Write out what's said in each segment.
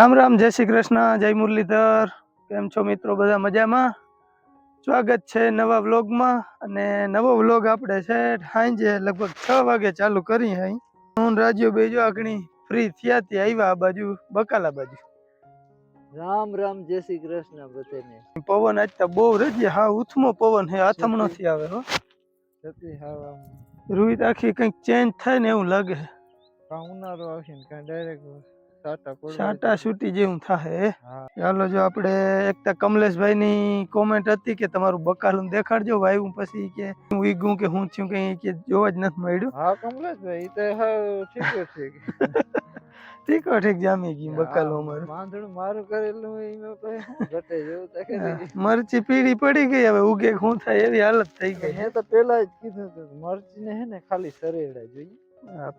રામ રામ જય શ્રી કૃષ્ણ જય મુરલીધર. કેમ છો મિત્રો? બધા મજામાં? સ્વાગત છે નવા વ્લોગમાં અને નવો વ્લોગ આપણે છે સાંજે લગભગ છ વાગે ચાલુ કરી અહીં. હું રાજ્યો બેજો આગણી ફ્રી થયા ત્યાં આવ્યા આ બાજુ બકાલા બાજુ. રામ રામ જય શ્રી કૃષ્ણ બધાને. પવન આજ તો બહુ રજી હા ઉથમો પવન હે આથમણો થી આવે હો. રૂહિત આખી કંઈક ચેન્જ થાય ને એવું લાગે ઉનાળો આવશે ને કાં ડાયરેક્ટ સાટા પડવા જેવું થાય ચાલો જો આપણે એકતા કમલેશભાઈ ની કોમેન્ટ હતી કે તમારું બકાલું દેખાડજો ભાઈ હું પછી કે હું ઈગું કે હું થયું કઈ કે જોવા જ નથી મળ્યું. હા કમલેશભાઈ તો ઠીક છે. ઠીક ઠીક જામી ગયું બકાલું અમારું. માંદણું મારું કરેલું એનો ઘટે જેવું મરચી પીળી પડી ગઈ હવે ઉગે શું થાય એવી હાલત થઈ ગઈ. મેં તો પેલા જ કીધું હતું મરચી ને હે ને ખાલી સરેડા જોઈએ. હા,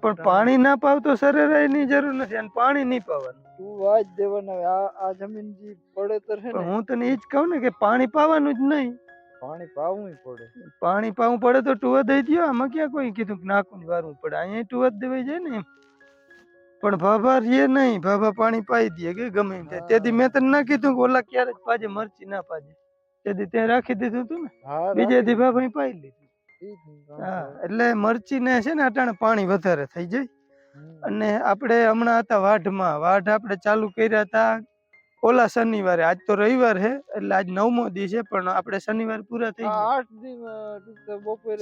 પણ પાણી ના પાવ તો સરેરાયની જરૂર નથી અને પાણી નહીં પાવાનું. તું વાત દેવાના આ આ જમીન જે પડેતર છે ને. હું તને એ જ કહું ને કે પાણી પાવાનું જ નહીં. પાણી પાવું પડે. પાણી પાવું પડે તો ટુવા દઈ દ્યો. આમાં ક્યાં કોઈ કીધું કે નાખું વારવું પડે? અહીંયા ટુવા દેવાઈ જાય ને એમ. પણ ભાભા રે નહીં. ભાભા પાણી પાઈ દે કે ગમે એમ તેથી મેં તને ના કીધું કે ઓલા ક્યારે પાજે મરચી ના પાજે. તેથી ત્યાં રાખી દીધું તું ને. બીજે દી ભાભા પાઈ લીધું. હા એટલે મરચી ને છે ને અટાણે પાણી વધારે થઈ જાય. અને આપણે હમણાં હતા વાઢમાં વાઢ આપણે ચાલુ કર્યા હતા ઓલા શનિવારે. આજ તો રવિવાર છે એટલે આજ નવમો દી છે પણ આપણે શનિવાર પૂરા થઈ ગયા.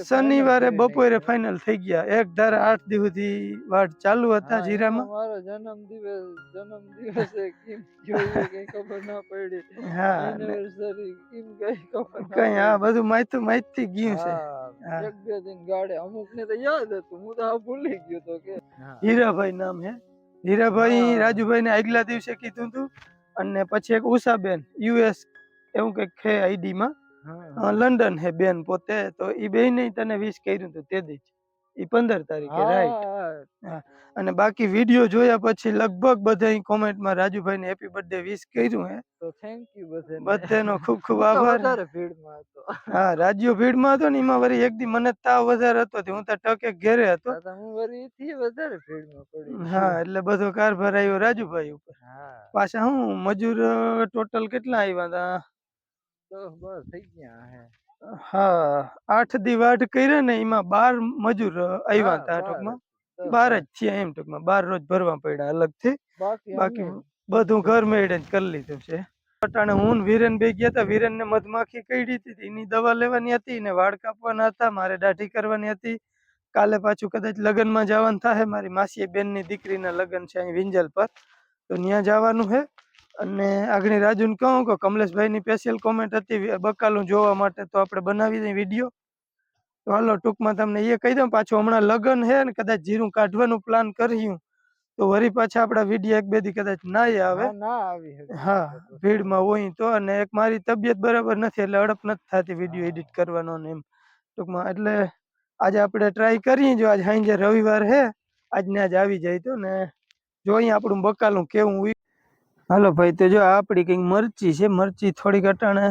શનિવારે બપોરે ફાઇનલ થઈ ગયા. એક ધારા આઠ દિવસ સુધી વાટ ચાલુ હતા જીરામાં. મારો જન્મ દિવસ જન્મ દિવસે કેમ કઈ ખબર ના પડી. હા એનિવર્સરી કેમ કઈ ખબર કઈ આ બધું માહિતી માહિતી ગયું છે. હા, હા. એક બે દિન ગાડે અમુક ને તો યાદ હતું હું તો આ ભૂલી ગયો તો કે. હીરાભાઈ નામ હે. હીરાભાઈ રાજુભાઈ ને આગલા દિવસે કીધું હતું અને પછી એક ઉષાબેન યુએસ એવું કંઈક છે આઈડી માં હા, લંડન હે બેન પોતે તો એ બે ને તને વિશ કર્યું હતું તે દી ઈ પંદર તારીખે રાઈટ. અને બાકી વીડિયો જોયા પછી લગભગ બધા કોમેન્ટમાં રાજુભાઈ ને હેપી બર્થડે વિશ કર્યું હે. તો થેન્ક યુ બધે બધાનો ખૂબ ખૂબ આભાર. ભીડમાં હતો. હા રાજ્યો ભીડમાં હતો ને એમાં વળી એક દી મને તાવ વધારે હતો હું તો ટકે ઘેરે હતો. હું વરી થી વધારે ભીડમાં પડી હા એટલે બધો કારભાર આવ્યો રાજુભાઈ ઉપર. હા. પાછા હું મજૂર ટોટલ કેટલા આવ્યા હતા તો બસ થઈ ગયા હે. હા આઠ દી વાઢ કર્યા ને એમાં બાર મજૂર આવ્યા હતા ટૂંકમાં. બાર જ થયા એમ ટૂંકમાં. બાર રોજ ભરવા પડ્યા અલગથી બાકી બાકી બધું ઘર મેળે જ કરી લીધું છે. અટાણે હું વીરેન બે ગયા હતા. વીરેન ને મધમાખી કઈડી હતી એની દવા લેવાની હતી ને વાળ કાપવાના હતા મારે દાઢી કરવાની હતી. કાલે પાછું કદાચ લગ્નમાં જવાનું થાય મારી માસી બેનની દીકરીના લગ્ન છે અહીં વિંજલ પર. તો ત્યાં જવાનું છે અને આગળ રાજુને કહું કે કમલેશભાઈની સ્પેશિયલ કોમેન્ટ હતી બકાલું જોવા માટે તો આપણે બનાવી દઈએ વીડિયો તો હાલો ટૂંકમાં તમને એ કહી દઉં પાછું હમણાં લગ્ન છે ને કદાચ જીરું કાઢવાનું પ્લાન કર્યું તો વરી પાછા આપણા વીડિયો એક બે દી કદાચ ના આવે. હા. ભીડમાં હોય તો અને એક મારી તબિયત બરાબર નથી એટલે અડપ નથી થતી વીડિયો એડિટ કરવાનો ને એમ. ટૂંકમાં એટલે આજે આપણે ટ્રાય કરીએ જો આજ સાંજે રવિવાર છે આજને આજ આવી જાય તો ને જોઈએ આપણું બકાલું કેવું હાલો ભાઈ તો જો આપણી કંઈક મરચી છે મરચી થોડીક અટાણે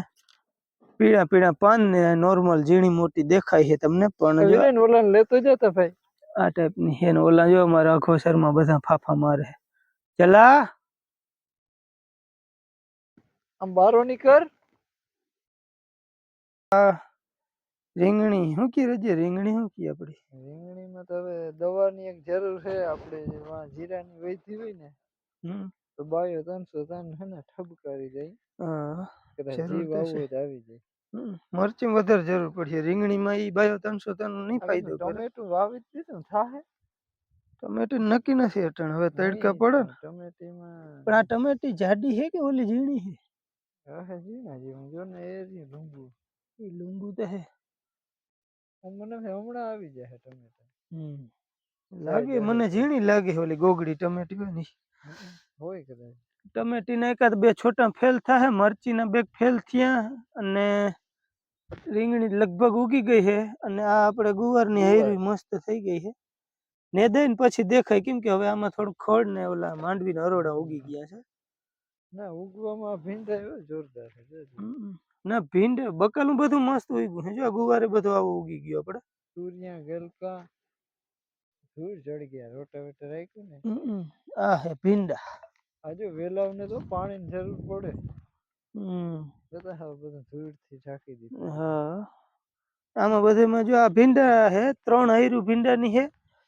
પીળા પીળા પાન ને નોર્મલ ઝીણી મોટી દેખાય છે તમને પણ જો વિરેન લેતો જતો ભાઈ. આ ટાઈપની છે ને ઓલા જો મારા આખો શરમાં બધા ફાફા મારે. ચલા! આમ બારો નીકળ રીંગણી શું કી રજે રીંગણી શું કી આપડી? રીંગણીમાં તો હવે દવાની એક જરૂર છે આપણે જીરાની વૈધી હોય ને હમ. તો બાયો ત્રણસો ત્રણ હે ને ઠબકારી જાય હા કદાચ જરૂર જીવ તો આવવું છે. હોય તો આવી જાય હમ. મરચી વધારે જરૂર પડશે રીંગણીમાં ઈ બાયો ત્રણસો ત્રણ નહીં ફાયદો કરે ટમેટું વાવી જ દીધું ને થાહે ટમેટી નક્કી નથી અટણ હવે તડકા નહીં, પડે ને પણ ટમેટીમાં પણ આ ટમેટી જાડી છે કે ઓલી ઝીણી છે હે જીણા જેવું જો ને એ રહ્યું લીંબુ એ લીંબુ તો હે આમ મને એમ થાય હમણાં આવી જાય ટમેટા હમ. લાગે જાય મને છે. ઝીણી લાગે ઓલી ગોગડી ટમેટી હોય ને ઈ. હમ, હોય કદાચ ટમેટીના એકાદ બે છોટા ફેલ થાય મરચીના બે ફેલ થયા અને રીંગણી લગભગ ઉગી ગઈ છે અને આ આપણે ગુવારની ગુવાર. હાયરી મસ્ત થઈ ગઈ છે ને દઈને પછી દેખાય કેમ કે હવે આમાં થોડું ખડ ને ઓલા માંડવીના અરોડા ઉગી ગયા છે. ના ઉગવામાં ભીંડા એવો જોરદાર છે ના ભીંડ બકાલું બધું મસ્ત ઉગ્યું છે. જો ગુવારે બધું આવું ઉગી ગયું આપણે. સૂર્યા ગલકા ધૂળ ચડી ગયા રોટાવેટર રાખ્યું ને? હમ. આ હે ભીંડા. આજે વેલાવને તો પાણીની જરૂર પડે. હમ. જતા હવે બધું ધૂળથી ઢાંકી દીધું. હા. આમાં બધેમાં જો આ ભીંડા હે ત્રણ હૈરું ભીંડાની હે.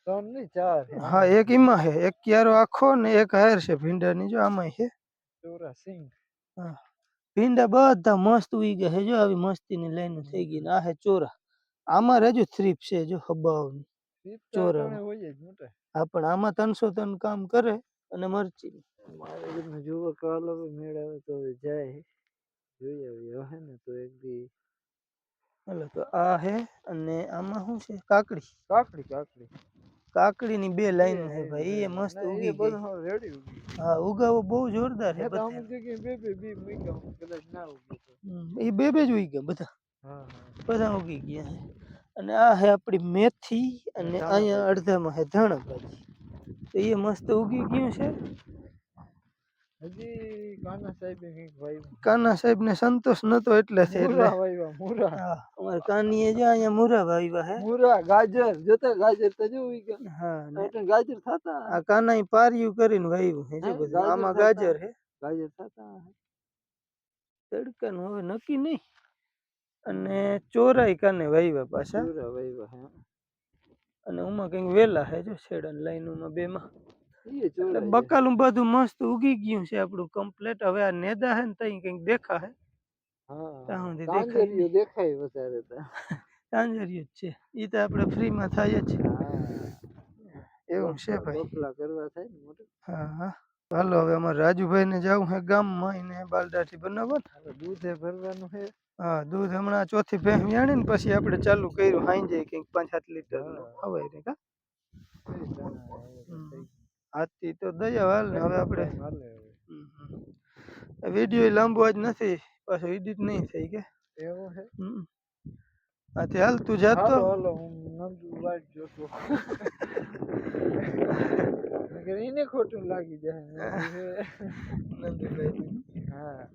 ત્રણ નહીં ચાર હે. હા એક ઈમાં હે એક ક્યારો આખો ને એક હાયર છે ભીંડાની જો આમાં હે. ચોરા સિંગ ભીંડા બધા મસ્ત ઉઈ ગયા છે જો આવી મસ્તીની લાઈન થઈ ગઈ ને આ હે ચોરા. આમાં રેજો થ્રીપ છે જો હબાવની. સીપ ચોરા. ટાટાણે હોય જ મોટા હા પણ આમાં ત્રણસો ટન કામ કરે અને મરચી. મારે ઘરમાં જોવા કાલ હવે મેળ આવે તો હવે જાય. જોઈ આવી હે ને તો એક દી. હાલો તો આ હે અને આમાં શું છે? કાકડી. કાકડી કાકડી. કાકડીની બે લાઈન હે ભાઈ એ મસ્ત ના, ઉગી બધું ગઈ. હવે રેડી ઉગી હા ઉગાવો બહુ જોરદાર છે મેં તો બધા અમુક જગ્યાએ બે બે બી મૂક્યા હું કદાચ ના ઉગી તો. એ બે બે જ ઉગી ગયા બધા. હા હા. બધા ઉગી ગયા છે અને આ હે આપણી મેથી અને અહીંયા અડધામાં હે ધાણા ભાજી. તો એ મસ્ત ઉગી ગયું છે. હજી કાના સાહેબ કાના સાહેબ ને સંતોષ નતો એટલે છે એટલે મૂરા અમારે કાનીએ જો અહીંયા મુરા વાવ્યા હે. મુરા ગાજર જોતા ગાજર તો જો ઉઈ ગયા. હા એટલે ગાજર થતા. આ કાનાઈ પાર્યું કરીને વાવ્યું હે જો બધું. આમાં ગાજર હે. ગાજર થતા. તડકાનું હવે નક્કી નહીં. અને ચોરાઈ કાને વાવ્યા પાછા. વાવ્યા હે. અને ઉમાં કંઈક વેલા હે જો છેડા લાઈનોમાં બેમાં. બકાલું બધું મસ્ત ઉગી ગયું છે આપણું કમ્પ્લેટ હવે આ નેદા હે ને તઈ કંઈક દેખા હે હા દેખાય દેખાય વધારે તો. તાંજરિયું જ છે. ઈ તો આપણે ફ્રીમાં થાય જ છે. એવું છે ભાઈ. કરવા થાય ને મોટું. હા હા. હાલો હવે અમારે રાજુભાઈ ને જવું હે ગામમાં એને બાલદાઠી બનાવવા દૂધ હવે દૂધે ભરવાનું છે હા દૂધ હમણાં ચોથી ભેંસ વ્યાણી ને પછી આપણે ચાલુ કર્યું હાંજે કંઈક પાંચ સાત લીટર આવે રે કા? કઈ તો દયા હાલ ને હવે. આપણે. વીડિયો લાંબો જ નથી પાછો એડિટ નહીં થઈ કે? એવો છે. હાથી હાલ તું. જાતો હાલો હાલો હું નંદુ વાટ જોતો. એને ખોટું લાગી જાય. હા.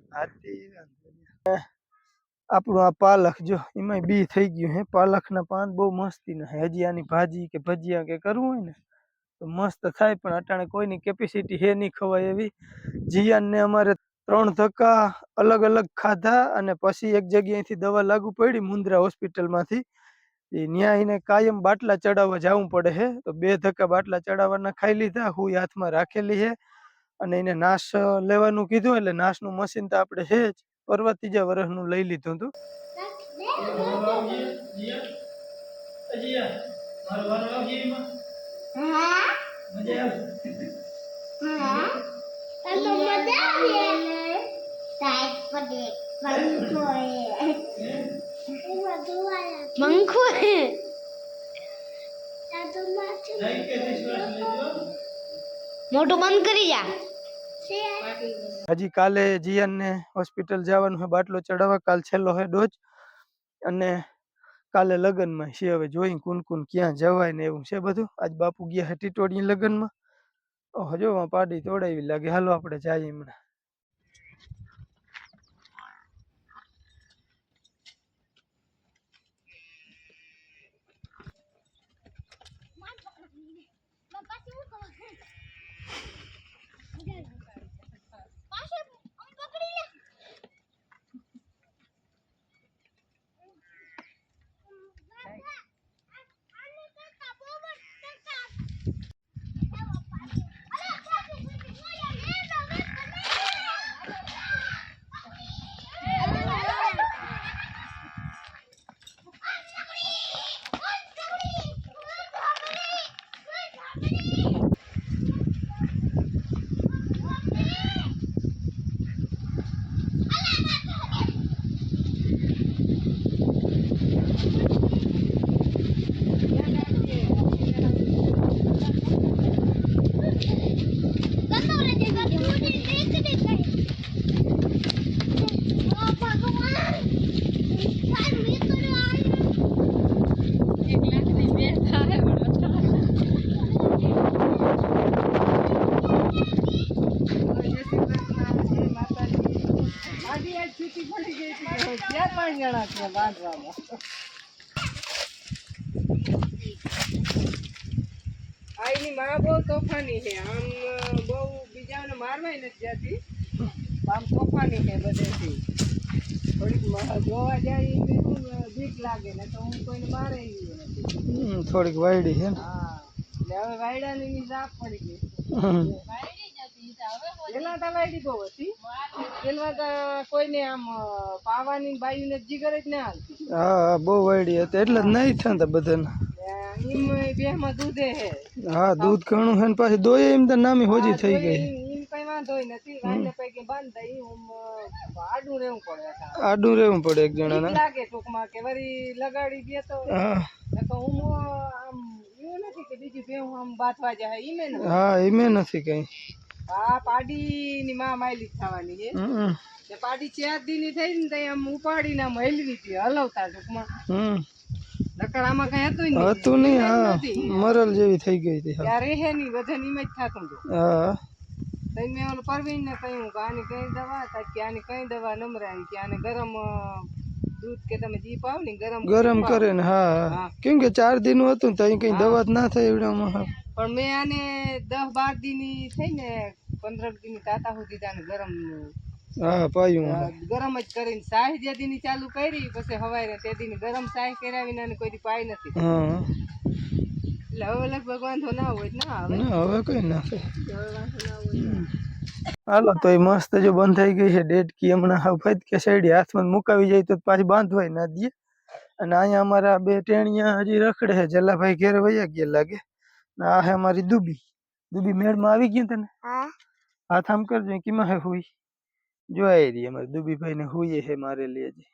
આપણું આ પાલક જો એમાં બી થઈ ગયું હે. પાલકના પાન બહુ મસ્તી ના હજી આની ભાજી કે ભજીયા કે કરવું હોય ને તો મસ્ત થાય. પણ અટાણે કોઈની કેપેસિટી હે નહીં ખવાય એવી. જીયાનને અમારે ત્રણ ધક્કા અલગ અલગ ખાધા અને પછી એક જગ્યાએથી દવા લાગુ પડી મુન્દ્રા હોસ્પિટલમાંથી. એ ન્યા એને કાયમ બાટલા ચડાવવા જવું પડે છે તો બે ધક્કા બાટલા ચડાવવાના ખાઈ લીધા હું હાથમાં રાખેલી છે અને એને નાશ લેવાનું કીધું એટલે નાશનું મશીન તો આપણે છે જ પરવા ત્રીજા વર્ષનું લઈ લીધું હતું પંખો બંધ કરી જા. હજી કાલે જીયાનને હોસ્પિટલ જવાનું છે, બાટલો ચડાવવા. કાલ છેલ્લો હોય ડોજ અને કાલે લગ્નમાં છે, હવે જોઈ કુન કુન ક્યાં જવાય ને એવું છે બધું. આજ બાપુ ગયા છે ટીટોડી લગ્નમાં. હજો પાડી તોડાવી લાગે. હાલો, આપણે જઈએ હમણાં. આ એની માં બહુ તોફાની છે. આમ બહુ જાવ મારવાય નથી જતી. આમ તોફાની છે બધેથી. થોડીક જોવા જાય બીક લાગે ને તો હું કોઈને મારે નથી. થોડીક વાયડી છે ને. હા એટલે હવે વાયડાની ની જાપ પડી ગઈ. હમ. પેલા દીધો હતી પેલા તો કોઈને આમ પાવાની બાયુને જીગર જ ના હાલતી. હા હા બહુ વાયડી હતી. એટલે જ નહીં થતા બધાને. ઈમ હે. હા દૂધ ઘણું છે ને પાછી દોય એમ તો નામી હોજી થઈ ગઈ. ઈમ આડું રહેવું પડે એક જણાને. લાગે ટૂંકમાં કે વળી લગાડી દે તો. હા. હું આમ એવું નથી કે બીજી ભેહું આમ બાથવા જાય ઈમે હા એમે નથી કઈ. આ પાડી ની માં માયલી થવાની છે. પાડી ચાર દી ની થઈ ને તો આમ ઉપાડીને આમ હલવી હતી હલવતા ટૂંકમાં. નકર આમાં કઈ હતું નહીં. હતું નહીં હા. મરલ જેવી થઈ ગઈ હતી ત્યારે હે નહીં વજન ઈમ જ થતું હતું. હા. તો મેં ઓલું પરવીન ને કહ્યું કે આની કઈ દવા કે આની કઈ દવા નમરાવી કે આને ગરમ દૂધ કે તમે જી પાવ ને ગરમ ગરમ કરે ને હા. હા. કેમ કે ચાર દિન હતું ને તો અહીં કઈ દવા જ ના થાય એવડામાં હા. પણ મેં આને દસ બાર દી થઈ ને પંદર દિન તાતા સુધી તાને ગરમ હા પાયું ગરમ જ કરીને સાહી જે દીની ચાલુ કરી પછી હવાઈ તે દિન ગરમ સાહી કરાવીને અને કોઈ પાઈ નથી. હા. એટલે હવે લગભગ વાંધો ના હોય તો ના ના હવે કઈ ના હવે હાલો તો એ મસ્ત જો બંધ થઈ ગઈ છે ડેડકી હમણાં હાવ ફેદ કે સાઈડ હાથમાં મુકાવી જાય તો પાછી બાંધવાય ના દે અને અહીંયા અમારા બે ટેણિયા હજી રખડે છે. જલાભાઈ ઘેર વૈયા ગયા લાગે. ને આ હે અમારી દુબી. દુબી મેળમાં આવી ગયું તને? હા. હાથ આમ કરજો કીમાં હે હુઈ? જોઈ રહી અમારે દુબીભાઈ ને હુઈએ હે મારેલી હજી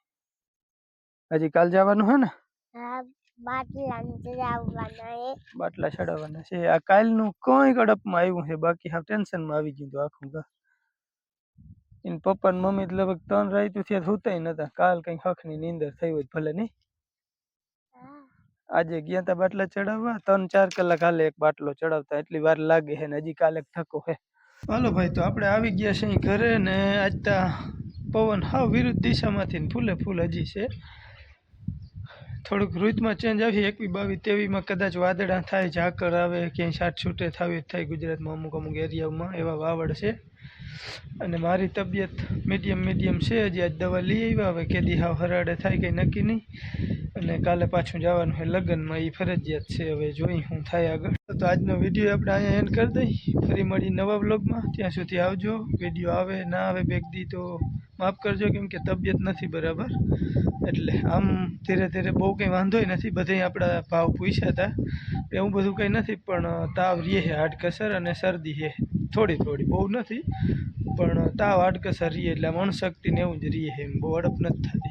હજી કાલ જવાનું હે ને? હા બાટલા અંદર આવવાના એ બાટલા ચડાવવાના છે. આ કાલનું કોઈ કડપમાં આવ્યું છે બાકી હા ટેન્શનમાં આવી ગયું હતું આખું ઘર. એને પપ્પા ને મમ્મી તો લગભગ ત્રણ રાતું થયા સુતાય નતા. કાલ કઈ હખની નીંદર થઈ હોય તો ભલે નહીં. હા આજે ગયા તા બાટલા ચડાવવા, ત્રણ ચાર કલાક હાલે એક બાટલો ચડાવતા, એટલી વાર લાગે છે ને હજી કાલે થકો હે. હાલો ભાઈ, તો આપણે આવી ગયા છે ઘરે ને આજ તા પવન હાવ વિરુદ્ધ દિશામાંથી ફૂલે ફૂલ હજી છે. થોડુંક ઋતુમાં ચેન્જ આવી, એકવી બાવી તેવીમાં કદાચ વાદળા થાય, ઝાકળ આવે, ક્યાંય છાટ છૂટે થાય ગુજરાતમાં અમુક અમુક એરિયાઓમાં એવા વાવડ છે. અને મારી તબિયત મીડિયમ મીડિયમ છે. હજી આજ દવા લઈ આવ્યા. હવે કેદી હાવ હરાડે થાય કંઈ નક્કી નહીં. અને કાલે પાછું જવાનું છે લગ્નમાં. એ ફરજિયાત છે. હવે જોઈ હું થાય આગળ. તો આજનો વીડિયો આપણે અહીંયા એન્ડ કરી દઈ. ફરી મળી નવા બ્લોગમાં ત્યાં સુધી આવજો. વીડિયો આવે, ના આવે બેગ દી તો માફ કરજો કેમ કે તબિયત નથી બરાબર. એટલે આમ ધીરે ધીરે બહુ કંઈ વાંધોય નથી. બધે આપણા ભાવ પૂછ્યા હતા. એવું બધું કંઈ નથી. પણ તાવ છે હાડકસર અને શરદી છે થોડી થોડી, બહુ નથી. પણ તાવ, હાડકસર રીએ એટલે આમ અણશક્તિ ને એવું જ રહીએ એમ, બહુ અડપ નથી થતી.